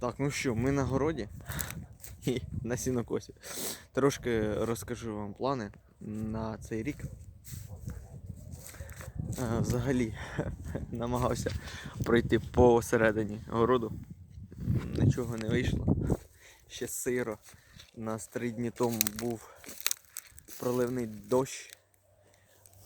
Так, ну що, ми на городі і на сінокосі. Трошки розкажу вам плани на цей рік. Е, Взагалі намагався пройти посередині городу. Нічого не вийшло. Ще сиро. У нас три дні тому був проливний дощ.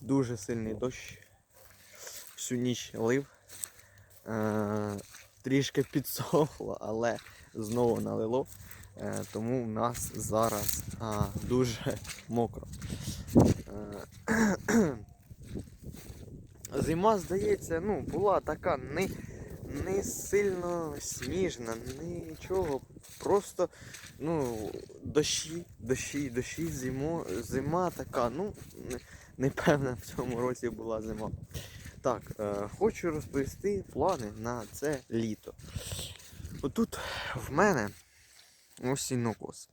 Дуже сильний дощ. Всю ніч лив. Трішки підсохло, але знову налило. Е, тому в нас зараз а, дуже мокро. Е, Зима, здається, ну, була така не, не сильно сніжна, нічого. Просто ну, дощі, дощі, дощі, зимо, зима така, ну, непевна в цьому році була зима. Так, е, хочу розповісти плани на це літо. Отут в мене ось сінокос.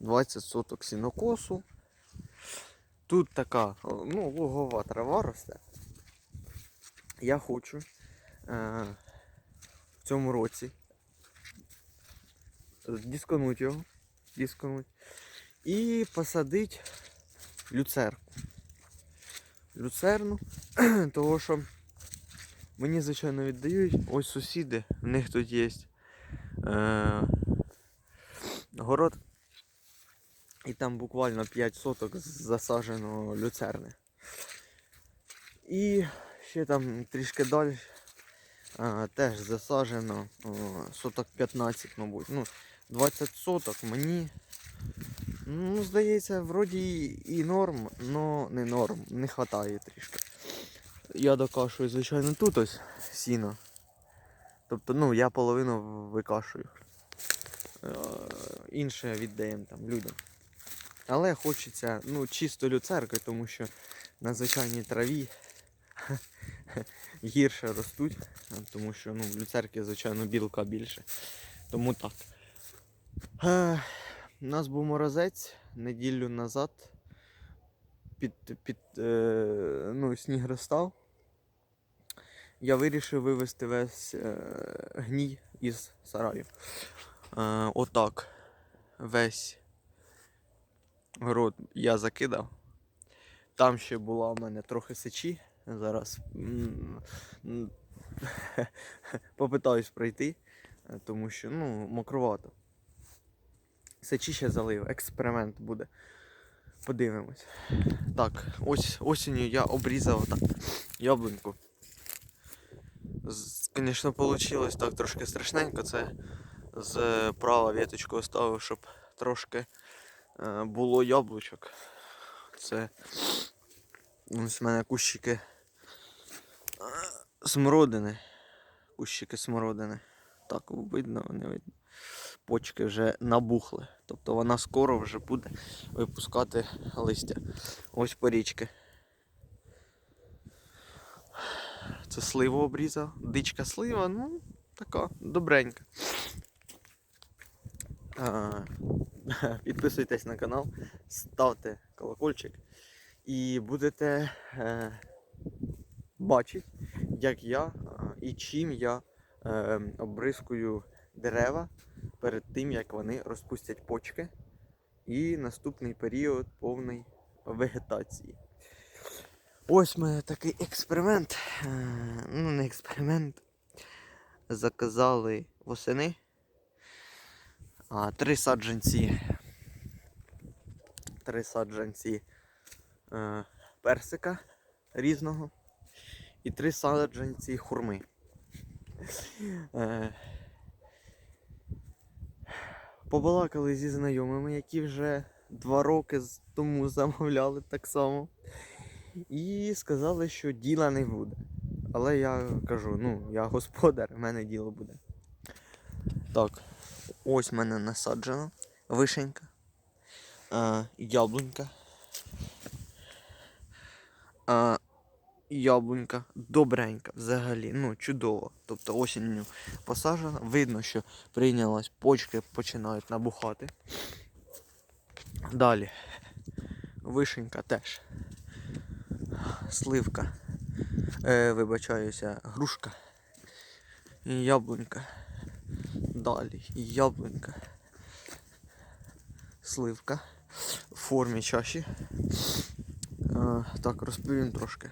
20 соток сінокосу. Тут така ну, лугова трава росте. Я хочу е, в цьому році дисконуть його, дисконуть, і посадити люцерку. Люцерну, того що мені, звичайно, віддають. Ось сусіди, в них тут є е, город. І там буквально 5 соток засаджено люцерни. І ще там трішки далі а, теж засаджено о, соток 15, мабуть. Ну, 20 соток мені. Ну, здається, вроді і норм, але не норм, не вистачає трішки. Я докашую, звичайно, тут ось сіно. Тобто, ну, я половину викашую. Е, Інше віддаємо там людям. Але хочеться, ну, чисто люцерки, тому що на звичайній траві гірше ростуть, тому що ну, в люцерки, звичайно, білка більше. Тому так. У нас був морозець неділю назад. Під, під, е, ну, сніг розстав. Я вирішив вивезти весь е, гній із сараю. Е, отак. Весь город я закидав. Там ще була в мене трохи сечі. Зараз попитаюсь пройти, е, тому що ну, мокровато. Сечі ще залив, експеримент буде. Подивимось. Так, ось осінню я обрізав так яблуньку. Звісно, вийшло так трошки страшненько. Це з права віточку оставив, щоб трошки е, було яблучок. Це ось в мене кущики е, смородини. Кущики смородини. Так, видно, не видно. Почки вже набухли. Тобто вона скоро вже буде випускати листя. Ось порічки. Це сливу обрізав. Дичка слива, ну, така, добренька. Підписуйтесь на канал, ставте колокольчик і будете е, бачити, як я і чим я е, обризкую дерева перед тим, як вони розпустять почки. І наступний період повний вегетації. Ось мене такий експеримент. Е, Ну, не експеримент. Заказали восени. А, три саджанці. Три саджанці е, персика різного. І три саджанці хурми. Е, побалакали зі знайомими, які вже два роки тому замовляли так само. І сказали, що діла не буде. Але я кажу, ну, я господар, в мене діло буде. Так, ось в мене насаджено вишенька, а, яблунька. Яблунька добренька взагалі, ну чудово. Тобто осінню посаджена. Видно, що прийнялась, почки починають набухати. Далі. Вишенька теж. Сливка. Е, вибачаюся, грушка. Яблунька. Далі яблунька. Сливка в формі чаші. Е, так, розповім трошки.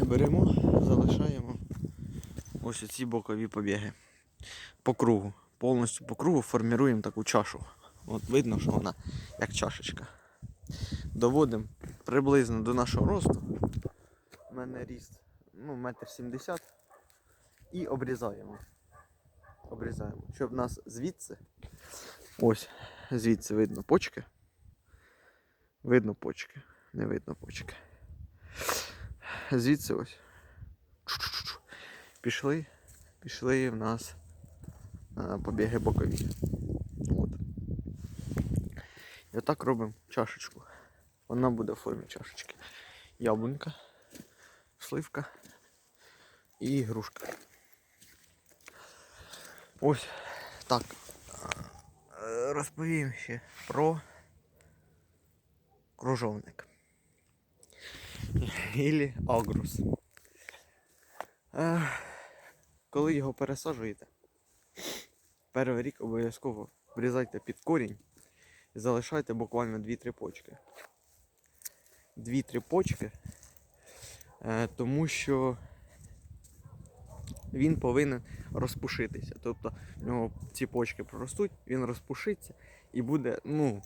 Беремо, залишаємо ось ці бокові побіги. По кругу. Повністю по кругу форміруємо таку чашу. От видно, що вона як чашечка. Доводимо приблизно до нашого росту. У мене ріст ну, метр сімдесят. І обрізаємо. Обрізаємо. Щоб нас звідси. Ось, звідси видно почки. Видно почки. Не видно почки. Звідси ось. Пішли. Пішли в нас побіги бокові. От. І отак робимо чашечку. Вона буде в формі чашечки. Яблунька, сливка і грушка. Ось так. Е, Розповім ще про кружовник. Ілі агрус. Коли його пересаджуєте, перший рік обов'язково врізайте під корінь і залишайте буквально 2-3 почки. 2-3 почки, е, тому що він повинен розпушитися. Тобто в нього ці почки проростуть, він розпушиться і буде ну,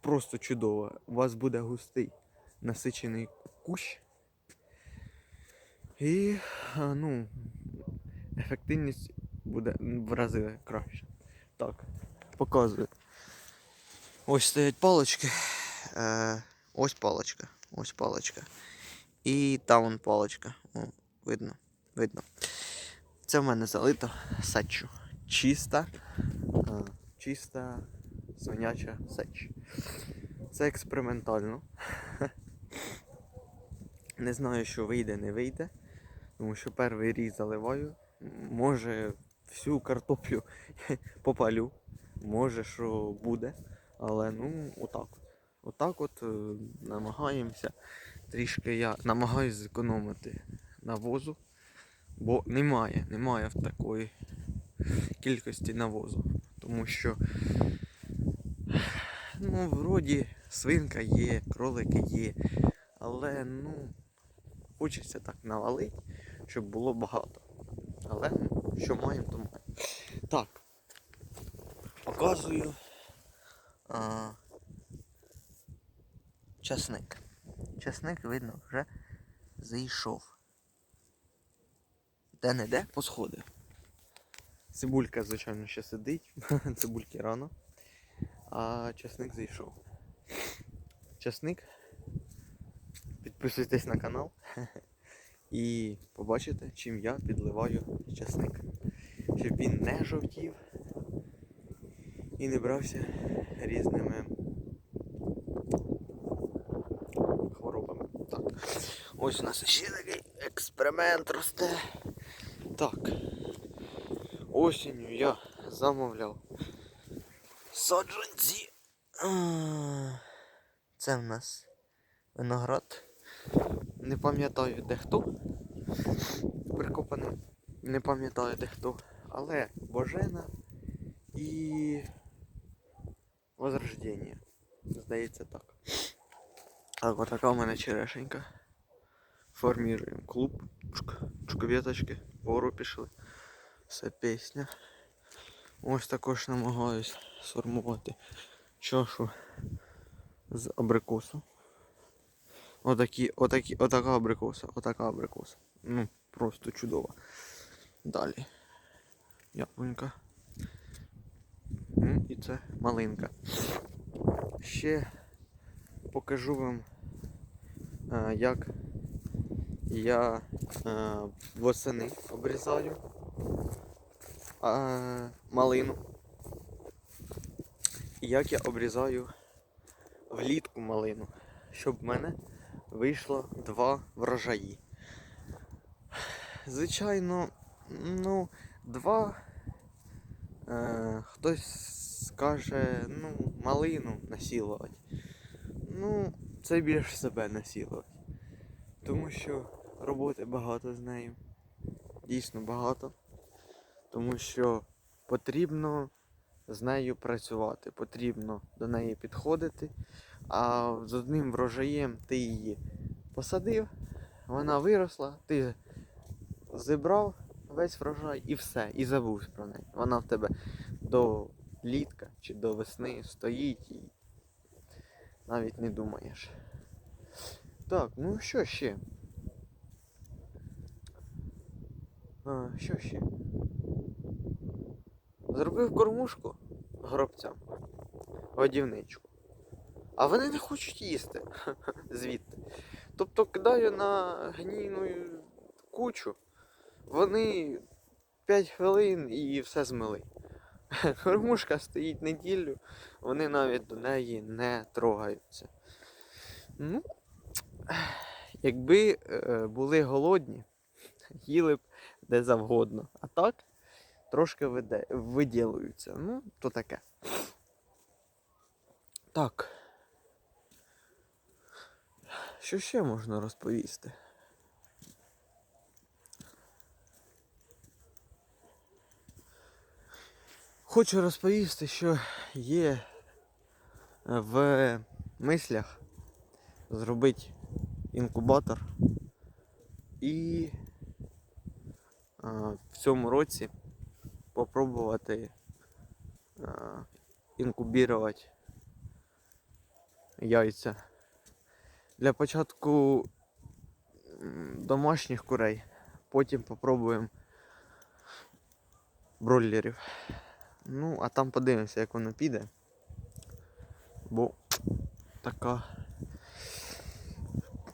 просто чудово. У вас буде густий насичений кущ. І ну, ефективність буде в рази краще. Так, показую. Ось стоять палички. Е, ось паличка. Ось паличка. І там вон паличка. О, видно, видно. Це в мене залито сечу. Чиста, е, чиста свиняча сеч. Це експериментально. Не знаю, що вийде, не вийде. Тому що перший різ заливаю. Може всю картоплю попалю. Може, що буде. Але ну, отак. Отак от е, намагаємося. Трішки я намагаюся зекономити навозу. Бо немає, немає в такої кількості навозу. Тому що, ну, вроді свинка є, кролики є. Але ну, хочеться так навалити, щоб було багато. Але що маємо, то маємо. Так. Показую а, часник. Часник, видно, вже зайшов. Де не де посходив. Цибулька, звичайно, ще сидить. Цибульки рано. А часник зайшов. Часник. Підписуйтесь на канал. І побачите, чим я підливаю часник. Щоб він не жовтів і не брався різними хворобами. Так. Ось у нас ще такий експеримент росте. Так. Осінню я замовляв саджанці. Це в нас виноград. Не пам'ятаю де хто. Прикопаний. Не пам'ятаю де хто. Але Божена і Возрождення. Здається так. Так, отака у мене черешенька. Форміруємо клуб. Чук, чуковіточки, вгору пішли. Все пісня. Ось також намагаюсь сформувати чашу з абрикосу. Отакі, отакі, отака абрикоса, отака абрикоса. Ну, просто чудово. Далі. Яблунька. І це малинка. Ще покажу вам, е, як я е, восени обрізаю е, малину. І як я обрізаю влітку малину, щоб в мене вийшло два врожаї. Звичайно, ну, два. Е, хтось скаже, ну, малину насілувати. Ну, це більш себе насілувати. Тому що роботи багато з нею. Дійсно багато. Тому що потрібно з нею працювати, потрібно до неї підходити. А з одним врожаєм ти її посадив, вона виросла, ти зібрав весь врожай і все, і забув про неї. Вона в тебе до літка чи до весни стоїть і навіть не думаєш. Так, ну що ще? А, що ще? Зробив кормушку гробцям, годівничку. А вони не хочуть їсти звідти. Тобто кидаю на гнійну кучу, вони 5 хвилин і все змили. Кормушка стоїть неділю, вони навіть до неї не трогаються. Ну, якби е, були голодні, їли б де завгодно. А так трошки виділуються. Ну, то таке. Так. Що ще можна розповісти? Хочу розповісти, що є е, в мислях зробити інкубатор і в цьому році попробувати інкубірувати яйця. Для початку домашніх курей, потім попробуємо бройлерів. Ну, а там подивимося, як воно піде. Бо така.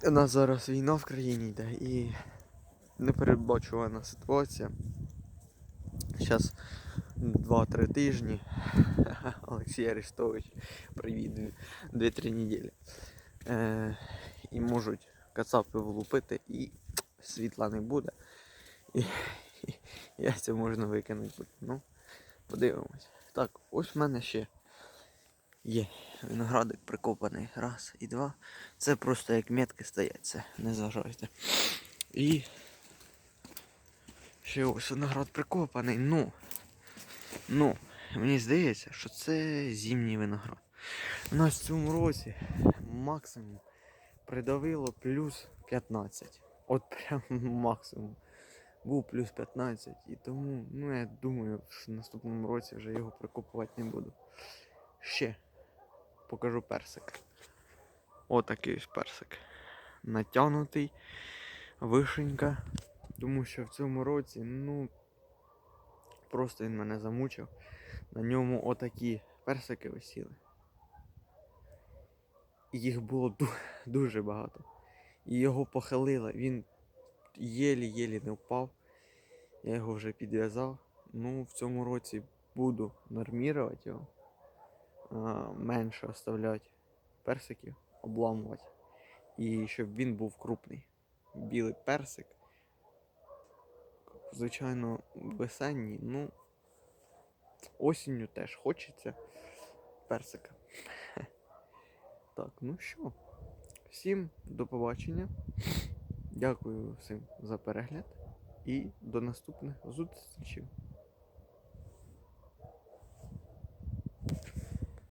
У нас зараз війна в країні йде і непередбачувана ситуація. Зараз 2-3 тижні. Олексій Арестович, привіт, 2-3 неділі. Е, і можуть кацапи влупити і світла не буде. І, і яйця можна викинути. Ну, подивимось. Так, ось в мене ще є виноградик прикопаний. Раз і два. Це просто як метки стоять, це не зважайте. І ще ось виноград прикопаний. Ну, ну, мені здається, що це зимній виноград. У нас в цьому році максимум придавило плюс 15. От прям максимум. Був плюс 15. І тому, ну я думаю, в наступному році вже його прикопувати не буду. Ще покажу персик. Отакий ось персик. Натягнутий, вишенька. Тому що в цьому році, ну, просто він мене замучив. На ньому отакі персики висіли. Їх було дуже багато. І його похилило. Він єлі-єлі не впав. Я його вже підв'язав. Ну, в цьому році буду нормірувати його. Менше оставляти персиків, обламувати. І щоб він був крупний. Білий персик. Звичайно, весенній, ну осінню теж хочеться персика. Так, ну що, всім до побачення. Дякую всім за перегляд і до наступних зустрічей.